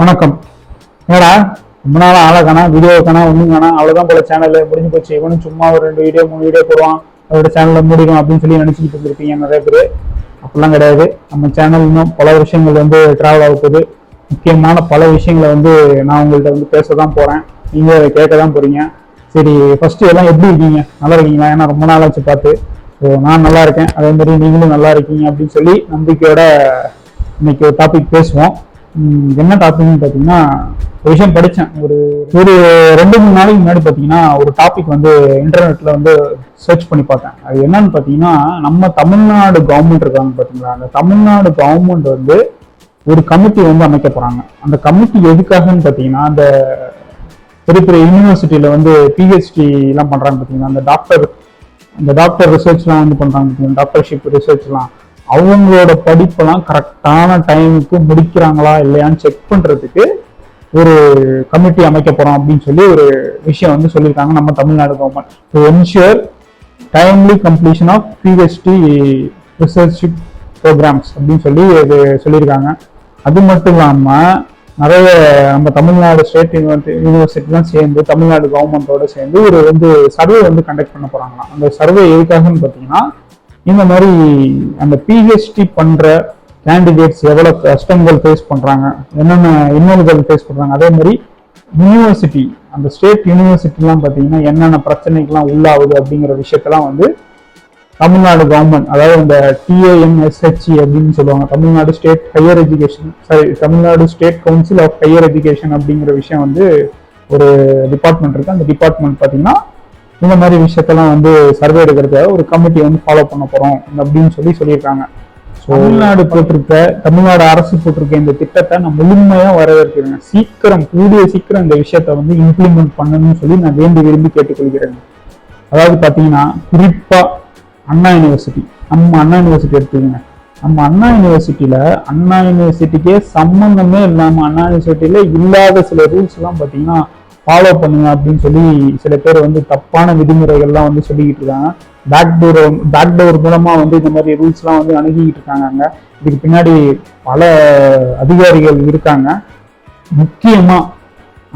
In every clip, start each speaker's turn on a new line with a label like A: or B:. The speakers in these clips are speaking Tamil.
A: வணக்கம் ஏடா ரொம்ப நாளா ஆளை காணா வீடியோ காணா ஒண்ணும் காணா அவ்வளவுதான் போல சேனல்ல முடிஞ்சு போச்சு இவனும் சும்மா ஒரு ரெண்டு வீடியோ மூணு வீடியோ போடுவான் அவரோட சேனலில் மூடிடும் அப்படின்னு சொல்லி நினைச்சுட்டு இருந்திருப்பீங்க நிறைய பேர் அப்படிலாம் கிடையாது நம்ம சேனல் இன்னும் பல விஷயங்கள் வந்து ட்ராவல் ஆக போகுது முக்கியமான பல விஷயங்களை வந்து நான் உங்கள்கிட்ட வந்து பேச தான் போகிறேன் நீங்கள் அதை கேட்க தான் போகிறீங்க சரி ஃபஸ்ட்டு எல்லாம் எப்படி இருக்கீங்க நல்லா இருக்கீங்களா ஏன்னா ரொம்ப நாள் ஆச்சு பார்த்து ஸோ நான் நல்லா இருக்கேன் அதே மாதிரி நீங்களும் நல்லா இருக்கீங்க அப்படின்னு சொல்லி நம்பிக்கையோட இன்னைக்கு ஒரு டாபிக் பேசுவோம் என்ன டாபிக்னு பார்த்தீங்கன்னா ஒரு விஷயம் படித்தேன் ஒரு ஒரு ரெண்டு மூணு நாளைக்கு முன்னாடி பார்த்தீங்கன்னா ஒரு டாபிக் வந்து இன்டர்நெட்டில் வந்து சர்ச் பண்ணி பார்த்தேன் அது என்னன்னு பார்த்தீங்கன்னா நம்ம தமிழ்நாடு கவர்மெண்ட் இருக்காங்க பார்த்தீங்களா அந்த தமிழ்நாடு கவர்மெண்ட் வந்து ஒரு கமிட்டி வந்து அமைக்க போகிறாங்க அந்த கமிட்டி எதுக்காகன்னு பார்த்தீங்கன்னா அந்த பெரிய பெரிய யூனிவர்சிட்டியில் வந்து எல்லாம் பண்ணுறாங்க பார்த்தீங்கன்னா அந்த டாக்டர் இந்த டாக்டர் ரிசர்ச்லாம் வந்து பண்ணுறாங்க பார்த்தீங்கன்னா டாக்டர்ஷிப் ரிசர்ச்லாம் அவங்களோட படிப்பெல்லாம் கரெக்டான டைமுக்கு முடிக்கிறாங்களா இல்லையான்னு செக் பண்ணுறதுக்கு ஒரு கமிட்டி அமைக்க போகிறோம் அப்படின்னு சொல்லி ஒரு விஷயம் வந்து சொல்லியிருக்காங்க நம்ம Tamil Nadu government to ensure timely completion of PhD researchship programs அப்படின்னு சொல்லி இது சொல்லியிருக்காங்க அது மட்டும் இல்லாமல் நிறைய நம்ம தமிழ்நாடு ஸ்டேட் யூனிவர்சிட்டி யூனிவர்சிட்டிலாம் சேர்ந்து தமிழ்நாடு கவர்மெண்ட்டோட சேர்ந்து ஒரு வந்து சர்வே வந்து கண்டக்ட் பண்ண போகிறாங்களாம் அந்த சர்வே எதுக்காகன்னு பார்த்தீங்கன்னா இந்த மாதிரி அந்த பிஹெச்டி பண்ணுற கேண்டிடேட்ஸ் எவ்வளோ கஷ்டங்கள் ஃபேஸ் பண்ணுறாங்க என்னென்ன இன்னல்கள் ஃபேஸ் பண்ணுறாங்க அதே மாதிரி யூனிவர்சிட்டி அந்த ஸ்டேட் யூனிவர்சிட்டிலாம் பார்த்தீங்கன்னா என்னென்ன பிரச்சனைகள்லாம் உள்ளாகுது அப்படிங்கிற விஷயத்தெல்லாம் வந்து தமிழ்நாடு கவர்மெண்ட் அதாவது இந்த டிஏஎம்எஸ்ஹெச்இ e அப்படின்னு சொல்லுவாங்க Tamil Nadu state higher education sorry Tamil Nadu state council of higher education அப்படிங்கிற விஷயம் வந்து ஒரு டிபார்ட்மெண்ட் இருக்குது அந்த டிபார்ட்மெண்ட் பார்த்தீங்கன்னா இந்த மாதிரி விஷயத்தெல்லாம் வந்து சர்வே எடுக்கிறதுக்காக ஒரு கமிட்டி வந்து ஃபாலோ பண்ண போறோம் அப்படின்னு சொல்லி சொல்லியிருக்காங்க தமிழ்நாடு போட்டிருக்க தமிழ்நாடு அரசு போட்டிருக்க இந்த திட்டத்தை நான் முழுமையா வரவேற்கிறேன் சீக்கிரம் கூடிய சீக்கிரம் இந்த விஷயத்த வந்து இம்ப்ளிமெண்ட் பண்ணணும்னு சொல்லி நான் வேண்டி விரும்பி கேட்டுக்கொள்கிறேன் அதாவது பாத்தீங்கன்னா குறிப்பா அண்ணா யூனிவர்சிட்டி நம்ம அண்ணா யூனிவர்சிட்டி எடுத்துக்கோங்க நம்ம அண்ணா யூனிவர்சிட்டியில அண்ணா யூனிவர்சிட்டிக்கே சம்பந்தமே இல்லாம அண்ணா யூனிவர்சிட்டியில இல்லாத சில ரூல்ஸ் எல்லாம் பாத்தீங்கன்னா ஃபாலோ பண்ணுங்க அப்படின்னு சொல்லி சில பேர் வந்து தப்பான விதிமுறைகள்லாம் வந்து சொல்லிக்கிட்டு இருக்காங்க பேக் டோர் பேக் டோர் மூலமா வந்து இந்த மாதிரி ரூல்ஸ்லாம் வந்து அணுகிக்கிட்டு இருக்காங்க இதுக்கு பின்னாடி பல அதிகாரிகள் இருக்காங்க முக்கியமா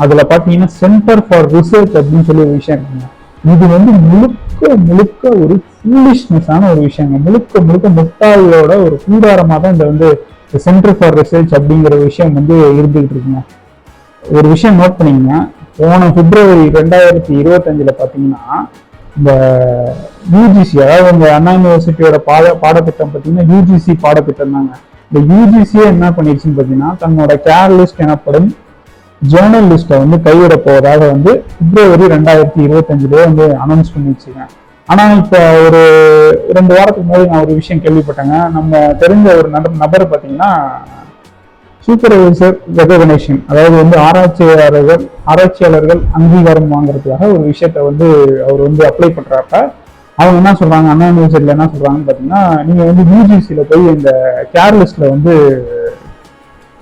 A: அதுல பாத்தீங்கன்னா சென்டர் ஃபார் ரிசர்ச் அப்படின்னு சொல்லி ஒரு விஷயம் இருக்குங்க இது வந்து முழுக்க முழுக்க ஒரு ஃபூலிஷ்னஸான ஒரு விஷயங்க முழுக்க முழுக்க முட்டாளோட ஒரு கூடாரமாக தான் இந்த வந்து சென்டர் ஃபார் ரிசர்ச் அப்படிங்கிற விஷயம் வந்து இருந்துகிட்டு இருக்குங்க ஒரு விஷயம் நோட் பண்ணீங்கன்னா போன பிப்ரவரி ரெண்டாயிரத்தி இருபத்தஞ்சில் பார்த்தீங்கன்னா இந்த யூஜிசி அதாவது இந்த அண்ணா யூனிவர்சிட்டியோட பாட பாடத்திட்டம் பார்த்தீங்கன்னா யூஜிசி பாடத்திட்டம் தாங்க இந்த யூஜிசியே என்ன பண்ணிடுச்சுன்னு பார்த்தீங்கன்னா தன்னோட கேரலிஸ்ட் எனப்படும் ஜேர்னல் லிஸ்ட்டை வந்து கைவிட போவதாக வந்து பிப்ரவரி ரெண்டாயிரத்தி இருபத்தஞ்சிலே வந்து அனௌன்ஸ் பண்ணிடுச்சுங்க ஆனால் இப்போ ஒரு ரெண்டு வாரத்துக்கு முன்னாடி நான் ஒரு விஷயம் கேள்விப்பட்டேங்க நம்ம தெரிஞ்ச ஒரு நபர் நபர் பார்த்தீங்கன்னா சூப்பர்வைசர் ரெகனேஷன் அதாவது வந்து ஆராய்ச்சியாளர்கள் ஆராய்ச்சியாளர்கள் அங்கீகாரம் வாங்குறதுக்காக ஒரு விஷயத்த வந்து அவர் வந்து அப்ளை பண்றாப்ப அவங்க என்ன சொல்றாங்க அண்ணா யூனிவர்சிட்டியில என்ன சொல்றாங்கன்னு பார்த்தீங்கன்னா நீங்கள் வந்து யூஜிசியில் போய் இந்த கேர்லிஸ்ட்ல வந்து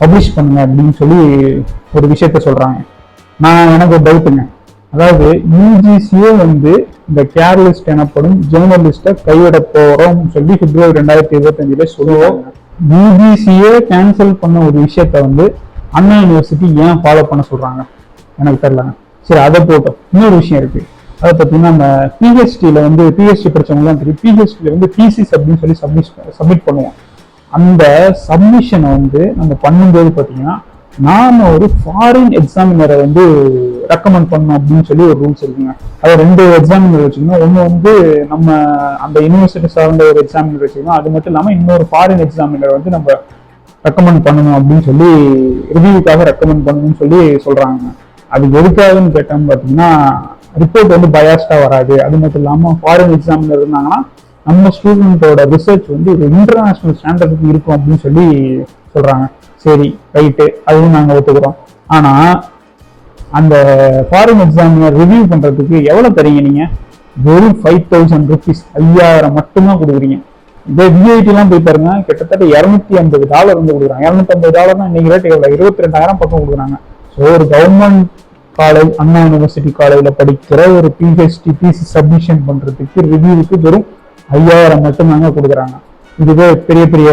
A: பப்ளிஷ் பண்ணுங்க அப்படின்னு சொல்லி ஒரு விஷயத்த சொல்றாங்க நான் எனக்கு ஒரு டவுட்டுங்க அதாவது யூஜிசியே வந்து இந்த கேர்லிஸ்ட் எனப்படும் ஜேர்னலிஸ்ட்டை கைவிட போறோம் சொல்லி பிப்ரவரி ரெண்டாயிரத்தி இருபத்தஞ்சில் சொல்லுவோம் பிபிசியை கேன்சல் பண்ண ஒரு விஷயத்த வந்து அண்ணா யூனிவர்சிட்டி ஏன் ஃபாலோ பண்ண சொல்கிறாங்க எனக்கு தெரிலங்க சரி அதை போட்டோம் இன்னொரு விஷயம் இருக்குது அதை பார்த்தீங்கன்னா நம்ம பிஹெச்டியில் வந்து பிஹெச்டி பிரச்சனைலாம் தெரியும் பிஹெச்டியில் வந்து பிசிஸ் அப்படின்னு சொல்லி சப்மிட் சப்மிட் பண்ணுவோம் அந்த சப்மிஷனை வந்து நம்ம பண்ணும்போது பார்த்தீங்கன்னா நாம் ஒரு ஃபாரின் எக்ஸாமினரை வந்து ரெக்கமெண்ட் பண்ணும் அப்படின்னு சொல்லி ஒரு ரூல்ஸ் இருக்குங்க அதை ரெண்டு எக்ஸாமினர் வச்சுக்கணும் ஒன்று வந்து நம்ம அந்த யூனிவர்சிட்டி சார்ந்த ஒரு எக்ஸாமினர் வச்சுக்கணும் அது மட்டும் இல்லாமல் இன்னொரு ஃபாரின் எக்ஸாமினர் வந்து நம்ம ரெக்கமெண்ட் பண்ணணும் அப்படின்னு சொல்லி ரிவியூக்காக ரெக்கமெண்ட் பண்ணணும்னு சொல்லி சொல்கிறாங்க அது எதுக்காகன்னு கேட்டோம்னு பார்த்தீங்கன்னா ரிப்போர்ட் வந்து பயாஸ்டாக வராது அது மட்டும் இல்லாமல் ஃபாரின் எக்ஸாமினர் இருந்தாங்கன்னா நம்ம ஸ்டூடெண்ட்டோட ரிசர்ச் வந்து இது இன்டர்நேஷ்னல் ஸ்டாண்டர்டுக்கு இருக்கும் அப்படின்னு சொல்லி சொல்கிறாங்க சரி ரைட்டு அதுவும் நாங்கள் ஒத்துக்கிறோம் ஆனால் அந்த ஃபாரின் எக்ஸாமினர் ரிவ்யூ பண்ணுறதுக்கு எவ்வளோ தரீங்க நீங்கள் வெறும் ஃபைவ் தௌசண்ட் ருபீஸ் ஐயாயிரம் மட்டும்தான் கொடுக்குறீங்க இதே விஐடிலாம் போய் பாருங்க கிட்டத்தட்ட இரநூத்தி ஐம்பது டாலர் வந்து கொடுக்குறாங்க இரநூத்தி ஐம்பது டாலர் தான் இன்னைக்கு ரேட் எவ்வளோ இருபத்தி ரெண்டாயிரம் பக்கம் கொடுக்குறாங்க ஸோ ஒரு கவர்மெண்ட் காலேஜ் அண்ணா யூனிவர்சிட்டி காலேஜில் படிக்கிற ஒரு பிஹெச்டி பிசி சப்மிஷன் பண்ணுறதுக்கு ரிவ்யூவுக்கு வெறும் ஐயாயிரம் மட்டும்தாங்க கொடுக்குறாங்க இதுவே பெரிய பெரிய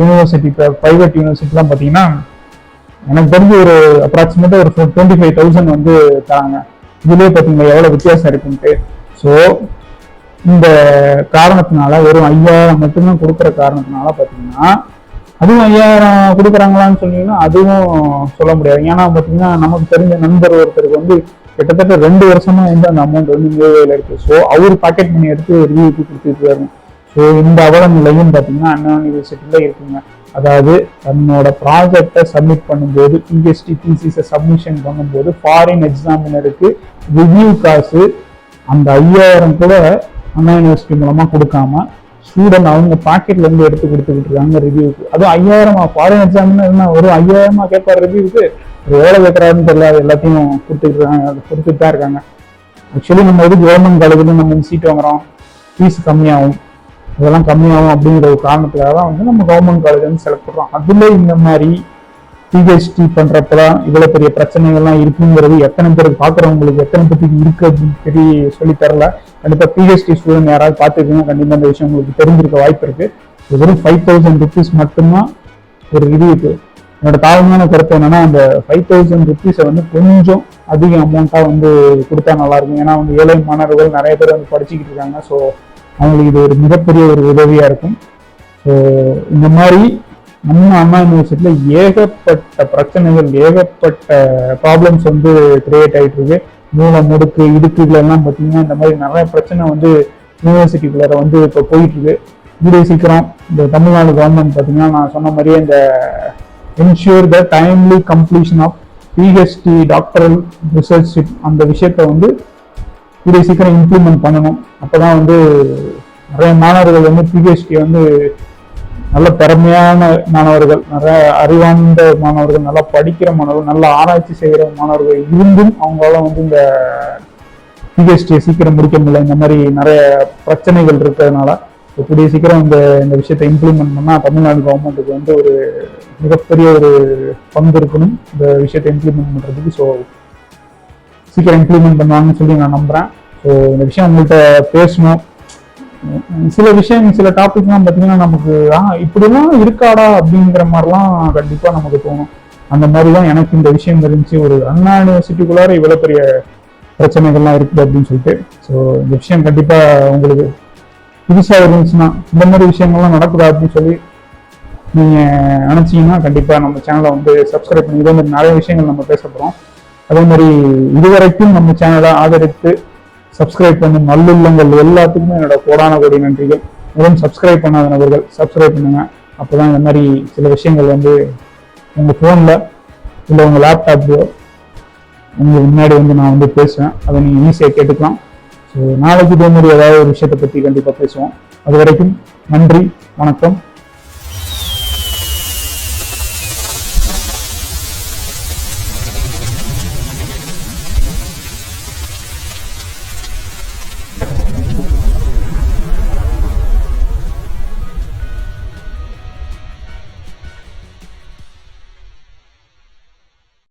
A: யூனிவர்சிட்டி இப்போ ப்ரைவேட் யூனிவர்சிட்டிலாம் பார்த்தீங்கன்னா எனக்கு தெரிஞ்சு ஒரு அப்ராக்சிமேட்டாக ஒரு டுவெண்ட்டி ஃபைவ் தௌசண்ட் வந்து தராங்க இதுலேயே பார்த்தீங்கன்னா எவ்வளோ வித்தியாசம் இருக்குன்ட்டு ஸோ இந்த காரணத்தினால வெறும் ஐயாயிரம் மட்டும்தான் கொடுக்குற காரணத்தினால பார்த்தீங்கன்னா அதுவும் ஐயாயிரம் கொடுக்குறாங்களான்னு சொன்னீங்கன்னா அதுவும் சொல்ல முடியாது ஏன்னா பார்த்தீங்கன்னா நமக்கு தெரிஞ்ச நண்பர் ஒருத்தருக்கு வந்து கிட்டத்தட்ட ரெண்டு வருஷமா வந்து அந்த அமௌண்ட் வந்து நிலுவையில் இருக்கு ஸோ அவர் பாக்கெட் மணி எடுத்து ரிவியூக்கு கொடுத்துட்டு வரணும் இந்த அவல நிலையும் பார்த்தீங்கன்னா அண்ணா யூனிவர்சிட்டியில இருக்குங்க அதாவது தன்னோட ப்ராஜெக்டை சப்மிட் பண்ணும்போது பிஎஸ்டி டிசிஸை சப்மிஷன் பண்ணும்போது ஃபாரின் எக்ஸாமினருக்கு ரிவ்யூ காசு அந்த ஐயாயிரம் கூட அண்ணா யூனிவர்சிட்டி மூலமாக கொடுக்காம ஸ்டூடெண்ட் அவங்க பாக்கெட்ல இருந்து எடுத்து கொடுத்துக்கிட்டு இருக்காங்க ரிவ்யூக்கு அதுவும் ஐயாயிரமா ஃபாரின் எக்ஸாமினர் என்ன ஒரு ஐயாயிரமா கேட்பார் ரிவ்யூக்கு எவ்வளோ கேட்குறாருன்னு தெரியல எல்லாத்தையும் கொடுத்துட்டு இருக்காங்க கொடுத்துட்டு தான் இருக்காங்க ஆக்சுவலி நம்ம வந்து கவர்மெண்ட் காலேஜில் நம்ம சீட் வாங்குறோம் ஃபீஸ் கம்மியாகும் இதெல்லாம் கம்மியாகும் அப்படிங்கிற ஒரு காரணத்துக்காக தான் வந்து நம்ம கவர்மெண்ட் காலேஜ் வந்து செலக்ட் பண்ணுறோம் அதுல இந்த மாதிரி பிஹெச்டி பண்ணுறப்ப தான் இவ்வளோ பெரிய பிரச்சனைகள்லாம் இருக்குங்கிறது எத்தனை பேருக்கு பார்க்குறவங்களுக்கு எத்தனை பேருக்கு இருக்கு அப்படின்னு சொல்லி சொல்லி தரல கண்டிப்பாக பிஹெச்டி ஸ்டூடெண்ட் யாராவது பார்த்துருக்கீங்க கண்டிப்பாக அந்த விஷயம் உங்களுக்கு தெரிஞ்சிருக்க வாய்ப்பு இருக்குது வெறும் ஃபைவ் தௌசண்ட் ருபீஸ் மட்டும்தான் ஒரு ரிவ்யூக்கு என்னோட தாழ்மையான கருத்து என்னன்னா அந்த ஃபைவ் தௌசண்ட் ருபீஸை வந்து கொஞ்சம் அதிக அமௌண்ட்டாக வந்து கொடுத்தா நல்லா இருக்கும் ஏன்னா வந்து ஏழை மாணவர்கள் நிறைய பேர் வந்து படிச்சுக்கிட்டு இருக்காங்க ஸோ அவங்களுக்கு இது ஒரு மிகப்பெரிய ஒரு உதவியாக இருக்கும் ஸோ இந்த மாதிரி நம்ம அண்ணா யூனிவர்சிட்டியில் ஏகப்பட்ட பிரச்சனைகள் ஏகப்பட்ட ப்ராப்ளம்ஸ் வந்து கிரியேட் ஆகிட்டு இருக்கு மூளை முடுக்கு இதெல்லாம் பார்த்தீங்கன்னா இந்த மாதிரி நிறைய பிரச்சனை வந்து யூனிவர்சிட்டிக்குள்ளே வந்து இப்போ போயிட்டுருக்கு இது சீக்கிரம் இந்த தமிழ்நாடு கவர்மெண்ட் பார்த்தீங்கன்னா நான் சொன்ன மாதிரியே இந்த ensure the timely completion of PhD doctoral research அந்த விஷயத்தை வந்து இதை சீக்கிரம் இம்ப்ளிமெண்ட் பண்ணணும் அப்போதான் வந்து நிறைய மாணவர்கள் வந்து பிஹெச்டி வந்து நல்ல திறமையான மாணவர்கள் நிறைய அறிவார்ந்த மாணவர்கள் நல்லா படிக்கிற மாணவர்கள் நல்லா ஆராய்ச்சி செய்கிற மாணவர்கள் இருந்தும் அவங்களால வந்து இந்த பிஹெச்டியை சீக்கிரம் முடிக்க முடியல இந்த மாதிரி நிறைய பிரச்சனைகள் இருக்கிறதுனால கூடிய சீக்கிரம் இந்த இந்த விஷயத்தை இம்ப்ளிமெண்ட் பண்ணால் தமிழ்நாடு கவர்மெண்ட்டுக்கு வந்து ஒரு மிகப்பெரிய ஒரு பங்கு இருக்கணும் இந்த விஷயத்தை இம்ப்ளிமெண்ட் பண்ணுறதுக்கு ஸோ சீக்கிரம் இம்ப்ளிமெண்ட் பண்ணுவாங்கன்னு சொல்லி நான் நம்புகிறேன் ஸோ இந்த விஷயம் உங்கள்கிட்ட பேசணும் சில விஷயம் சில டாபிக்லாம் பார்த்தீங்கன்னா நமக்கு ஆ இப்படிலாம் இருக்காடா அப்படிங்கிற மாதிரிலாம் கண்டிப்பாக நமக்கு தோணும் அந்த மாதிரி தான் எனக்கு இந்த விஷயம் தெரிஞ்சு ஒரு அண்ணா யூனிவர்சிட்டிக்குள்ளார இவ்வளோ பெரிய பிரச்சனைகள்லாம் இருக்குது அப்படின்னு சொல்லிட்டு ஸோ இந்த விஷயம் கண்டிப்பாக உங்களுக்கு புதுசாக இருந்துச்சுன்னா இந்த மாதிரி விஷயங்கள்லாம் நடக்குதா அப்படின்னு சொல்லி நீங்கள் நினச்சிங்கன்னா கண்டிப்பாக நம்ம சேனலை வந்து சப்ஸ்கிரைப் பண்ணி இதே மாதிரி நிறைய விஷயங்கள் நம்ம பேசப்போகிறோம் அதே மாதிரி இதுவரைக்கும் நம்ம சேனலை ஆதரித்து சப்ஸ்கிரைப் பண்ணும் நல்லுள்ளங்கள் எல்லாத்துக்குமே என்னோட கோடான கோடி நன்றிகள் மிகவும் சப்ஸ்கிரைப் பண்ணாத நபர்கள் சப்ஸ்கிரைப் பண்ணுங்க அப்போதான் இந்த மாதிரி சில விஷயங்கள் வந்து உங்கள் ஃபோனில் இல்லை உங்கள் லேப்டாப்லையோ உங்களுக்கு முன்னாடி வந்து நான் வந்து பேசுவேன் அதை நீங்கள் ஈஸியாக கேட்டுக்கலாம் ஸோ நாளைக்கு இதே மாதிரி ஏதாவது ஒரு விஷயத்தை பற்றி கண்டிப்பாக பேசுவோம் அது வரைக்கும் நன்றி வணக்கம்